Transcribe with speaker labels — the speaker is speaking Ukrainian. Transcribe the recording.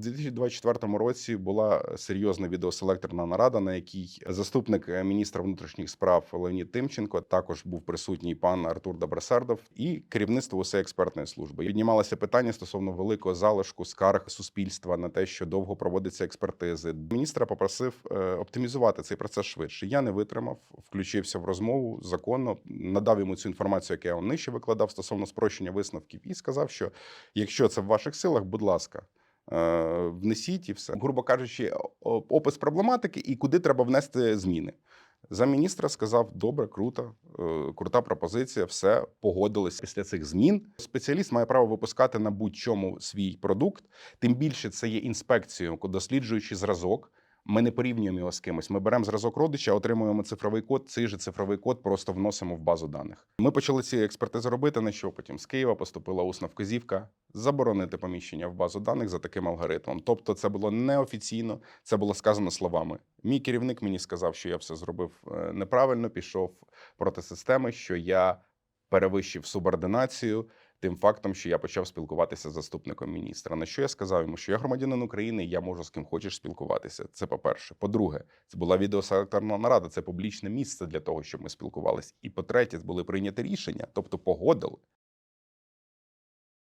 Speaker 1: У 2024 році була серйозна відеоселекторна нарада, на якій заступник е, міністра внутрішніх справ Леонід Тимченко також був присутній пан Артур Добросердов і керівництво усієї експертної служби. Піднімалося питання стосовно великого залишку скарг суспільства на те, що довго проводяться експертизи. Міністра попросив е, оптимізувати цей процес швидше. Я не витримав, включився в розмову законно, надав йому цю інформацію, яку я вам нижче викладав стосовно спрощення висновків, і сказав, що якщо це в ваших силах, будь ласка. Е, Внесіть і все, грубо кажучи, опис проблематики і куди треба внести зміни. За міністра сказав: добре, круто, е, крута пропозиція, все погодились. Після цих змін спеціаліст має право випускати на будь-чому свій продукт. Тим більше це є інспекцією, досліджуючи зразок. Ми не порівнюємо його з кимось. Ми беремо зразок родича, отримуємо цифровий код. Цей же цифровий код просто вносимо в базу даних. Ми почали ці експертизи робити. На що потім з Києва поступила усна вказівка заборонити поміщення в базу даних за таким алгоритмом. Тобто, це було неофіційно, це було сказано словами. Мій керівник мені сказав, що я все зробив е, неправильно, пішов проти системи, що я перевищив субординацію тим фактом, що я почав спілкуватися з заступником міністра. На що я сказав йому, що я громадянин України, я можу з ким хочеш спілкуватися. Це по-перше. По-друге, це була відеоселекторна нарада, це публічне місце для того, щоб ми спілкувалися. І по-третє, були прийняті рішення, тобто погодили.